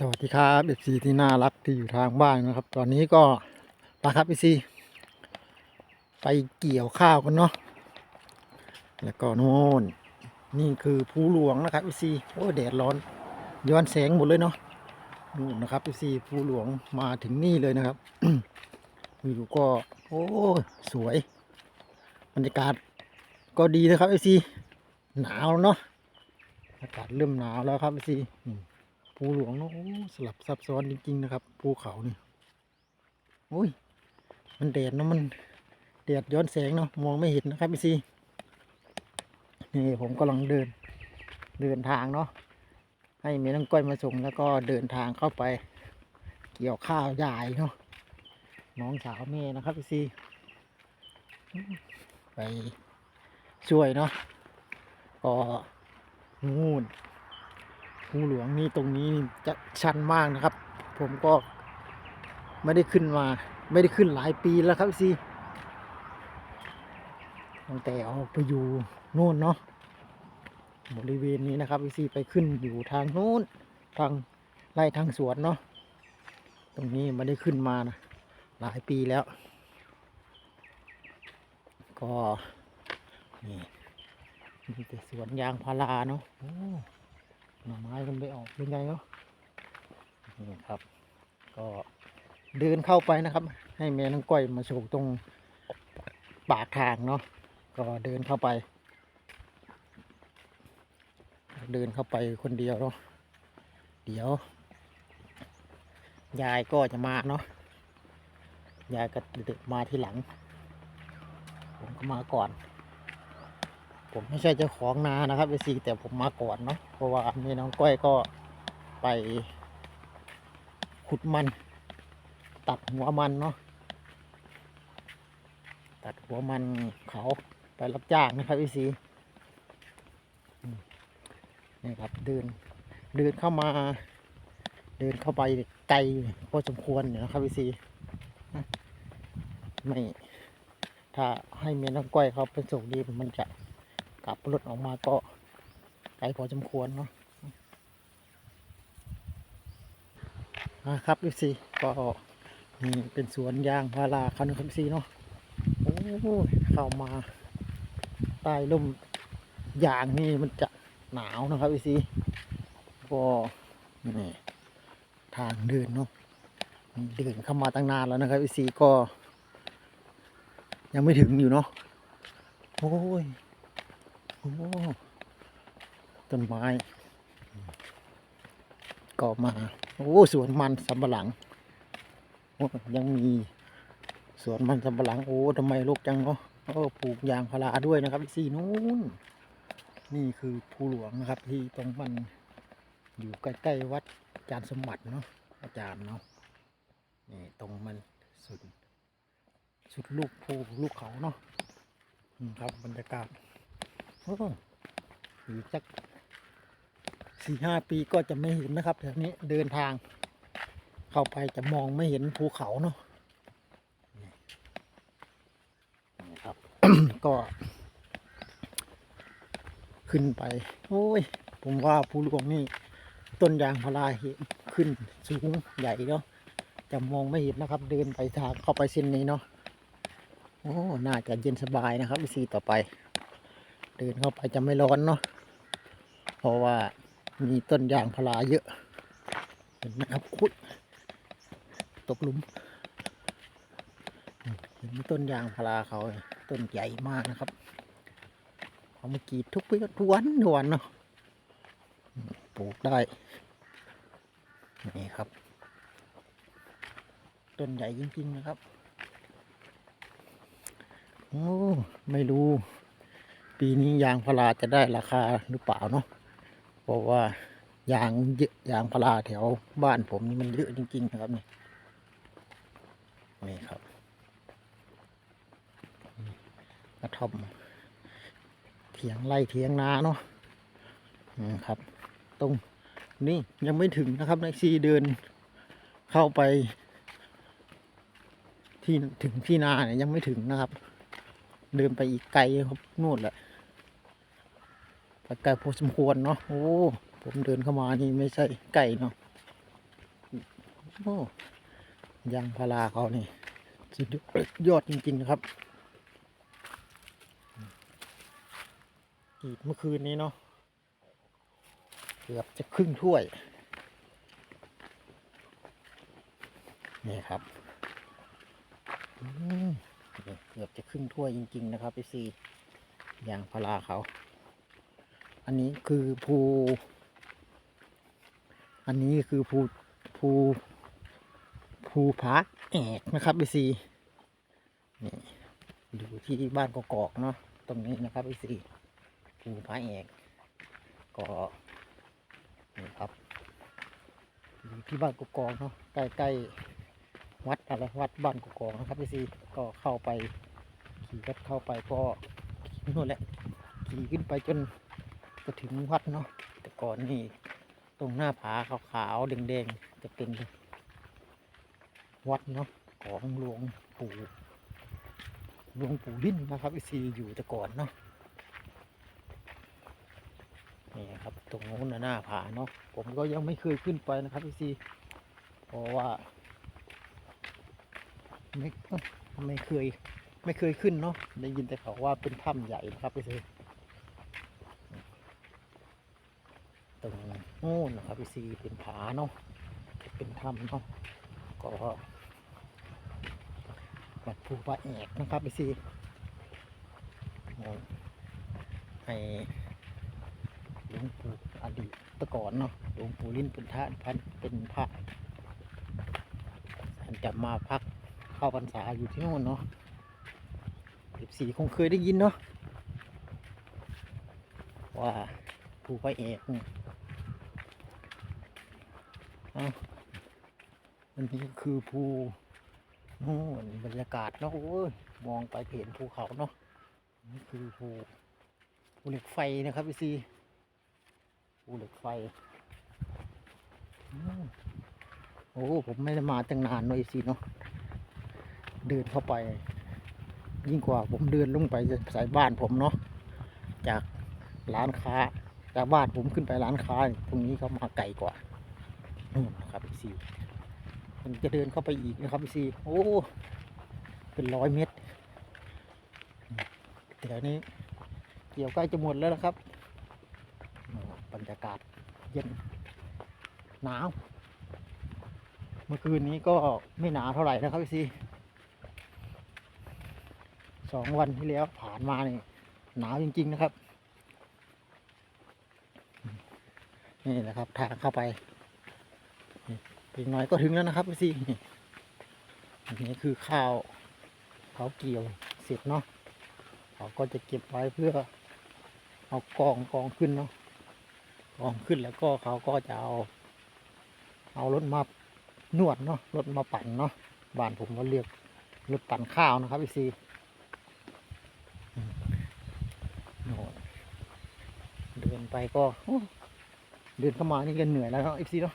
สวัสดีครับเอฟซีที่น่ารักที่อยู่ทางบ้านนะครับ ตอนนี้ก็ปาครับเอฟซีไปเกี่ยวข้าวกันเนาะแล้วก็โน่นนี่คือภูหลวงนะครับเอฟซีโอ้แดดร้อนย้อนแสงหมดเลยเนาะนู่นนะครับเอฟซีภูหลวงมาถึงนี่เลยนะครับอยู่ก็ โอ้สวยบรรยากาศก็ดีนะครับเอฟซีหนาวเนาะอากาศเริ่มหนาวแล้วครับเอฟซี ภูหลวงเนาะสลับซับซ้อนจริงๆนะครับ ภูเขานี่โอ้ย มันแดดเนาะมันแดดย้อนแสงเนาะมองไม่เห็นนะครับพี่ซีนี่ผมกำลังเดินเดินทางเนาะให้เมียน้องก้อยมาส่งแล้วก็เดินทางเข้าไป เกี่ยวข้าวยายเนาะน้องสาวแม่นะครับพี่ซีไปช่วยเนาะก็นู่น ภูหลวงนี่ตรงนี้จะชันมากนะครับ ผมก็ไม่ได้ขึ้นมา ไม่ได้ขึ้นหลายปีแล้วครับซีตั้งแต่เอาไปอยู่โน่นเนาะบริเวณนี้นะครับซีไปขึ้นอยู่ทางโน้นทางไร่ทางสวนเนาะตรงนี้ไม่ได้ขึ้นมานะหลายปีแล้ว ก็นี่มีแต่สวนยางพาราเนาะ หน่อไม้มันไปออกเป็นไงเนาะนี่ครับ ก็เดินเข้าไปนะครับ ให้แม่น้องก้อยมาโฉกตรงปากทางเนาะก็เดินเข้าไป เดินเข้าไปคนเดียวเนาะเดี๋ยว ยายก็จะมาเนาะยายก็มาทีหลัง ผมก็มาก่อน ผมไม่ใช่เจ้าของนานะครับเอซีแต่ผมมาก่อนเนาะเพราะว่ามีน้องก้อยก็ไป ขุดมัน ตัดหัวมันเนาะตัดหัวมันเขาไปรับจ้างนะครับเอซีนี่ครับเดินเดินเข้ามา เดินเข้าไปไกลพอสมควรอยู่นะครับเอซีไม่ ถ้าให้เมียน้องก้อยเขาเป็นส่งดีมันจะ ขับรถออกมาก็ไกลพอสมควรเนาะนะครับพี่ซีก็นี่เป็นสวนยางพาราคันครับซีเนาะโอ้ยเข้ามาใต้ร่มยางนี่มันจะหนาวนะครับพี่ซีก็นี่ทางเดินเนาะเดินเข้ามาตั้งนานแล้วนะครับพี่ซีก็ ยังไม่ถึงอยู่เนาะโอ้ยโอ้ ต้นไม้ ก็มา โอ้สวนมันสำปะหลัง ยังมี สวนมันสำปะหลัง โอ้ทำไมรกจังเนาะโอ้ปลูกยางพาราด้วยนะครับสี่นู้น นี่คือภูหลวงนะครับ ที่ตรงมันอยู่ใกล้ๆวัดอาจารย์สมบัติเนาะอาจารย์เนาะนี่ตรงมันสุด สุดลูกภูลูกเขาเนาะครับบรรยากาศ อ้อีกสักสี่ห้าปีก็จะไม่เห็นนะครับแถวนี้เดินทาง เข้าไปจะมองไม่เห็นภูเขาเนาะนี่ครับ ก็ ขึ้นไป โอ้ย ผมว่าภูหลวงนี่ ต้นยางพาราเห็นขึ้นสูงใหญ่เนาะจะมองไม่เห็นนะครับ เดินไปทางเข้าไปเส้นนี้เนาะโอ้น่าจะเย็นสบายนะครับวิซีต่อไป เดินเข้าไปจะไม่ร้อนเนาะเพราะว่ามีต้นยางพาราเยอะเห็นไหมครับคุดตกหลุมเห็นต้นยางพาราเขาต้นใหญ่มากนะครับเขามากรีดทุกปีทุกวันทุกวันเนาะปลูกได้นี่ครับ ต้นใหญ่จริงๆนะครับโอ้ไม่รู้ ปีนี้ยางพาราจะได้ราคาหรือเปล่าเนาะเพราะว่ายางเยอะยางพาราแถวบ้านผมนี่มันเยอะจริงๆนะครับนี่นี่ครับกระท่อมเถียงไร่เถียงนาเนาะนี่ครับ ตรงนี่ยังไม่ถึงนะครับในซีเดินเข้าไป ที่ถึงที่นาเนี่ยยังไม่ถึงนะครับ เดินไปอีกไกลครับนู่นแหละ ไปไกลพอสมควรเนาะโอ้ผมเดินเข้ามานี่ไม่ใช่ไกลเนาะโอ้ยางพาราเขานี่สุดยอดจริงๆครับกีดเมื่อคืนนี้เนาะเกือบจะครึ่งถ้วย นี่ครับเกือบจะครึ่งถ้วยจริง ๆ นะครับไอซียางพาราเขา อันนี้คือภู อันนี้คือภูภูภูผาแอกนะครับไอซีนี่อยู่ที่บ้านกอกเนาะตรงนี้นะครับไอซีภูผาแอกก็นี่ครับอยู่ที่บ้านกอกเนาะใกล้ๆวัดอะไรวัดบ้านกอกนะครับไอซีก็เข้าไปขี่รถเข้าไปก็นู่นแหละขี่ขึ้นไปจน จะถึงวัดเนาะแต่ก่อนนี่ตรงหน้าผาขาวๆแดงๆจะเป็นวัดเนาะของหลวงปู่หลวงปู่ลิ้นนะครับอีซีอยู่แต่ก่อนเนาะนี่ครับตรงโน้นหน้าผาเนาะผมก็ยังไม่เคยขึ้นไปนะครับอีซีเพราะว่าไม่ไม่เคย ไม่เคยขึ้นเนาะได้ยินแต่เขาว่าเป็นถ้ำใหญ่นะครับอีซี ตรงโน้นนะครับพี่ซีเป็นผาเนาะเป็นถ้ำเนาะก็วัดภูพระแอกนะครับพี่ซีให้หลวงปู่อดีตตะก่อนเนาะหลวงปู่ลิ้นเป็นพระพันเป็นพระท่านจะมาพักเข้าพรรษาอยู่ที่โน่นเนาะสิบสี่คงเคยได้ยินเนาะว่าภูพระเอกเนี่ย อันนี้คือภูโน่นบรรยากาศเนาะโอ้ยมองไปเห็นภูเขาเนาะนี่คือภูภูเหล็กไฟนะครับพี่ซีภูเหล็กไฟโอ้ผมไม่ได้มาตั้งนานเนาะพี่ซีเนาะเดินเข้าไป ยิ่งกว่าผมเดินลงไปสายบ้านผมเนาะจากร้านค้าจากบ้านผมขึ้นไปร้านค้าตรงนี้เขามาไกลกว่า นู่นนะครับพี่ซีมันจะเดินเข้าไปอีกนะครับพี่ซีโอ้เป็นร้อยเมตรแต่อันนี้เกี่ยวใกล้จะหมดแล้วนะครับบรรยากาศเย็นหนาว เมื่อคืนนี้ก็ไม่หนาวเท่าไหร่นะครับพี่ซีสองวันที่แล้วผ่านมาเนี่ยหนาวจริง ๆ นะครับ นี่แหละครับทางเข้าไป อีกหน่อยก็ถึงแล้วนะครับพี่ซีนี่อันนี้คือข้าวเขาเกี่ยวเสร็จเนาะเขาก็จะเก็บไว้เพื่อ เอากองกองขึ้นเนาะกองขึ้นแล้วก็เขาก็จะเอาเอารถมานวดเนาะรถมาปั่นเนาะบ้านผมก็เรียกรถปั่นข้าวนะครับพี่ซีเดินไปก็เดินเข้ามานี่ก็เหนื่อยแล้วเนาะพี่ซีเนาะ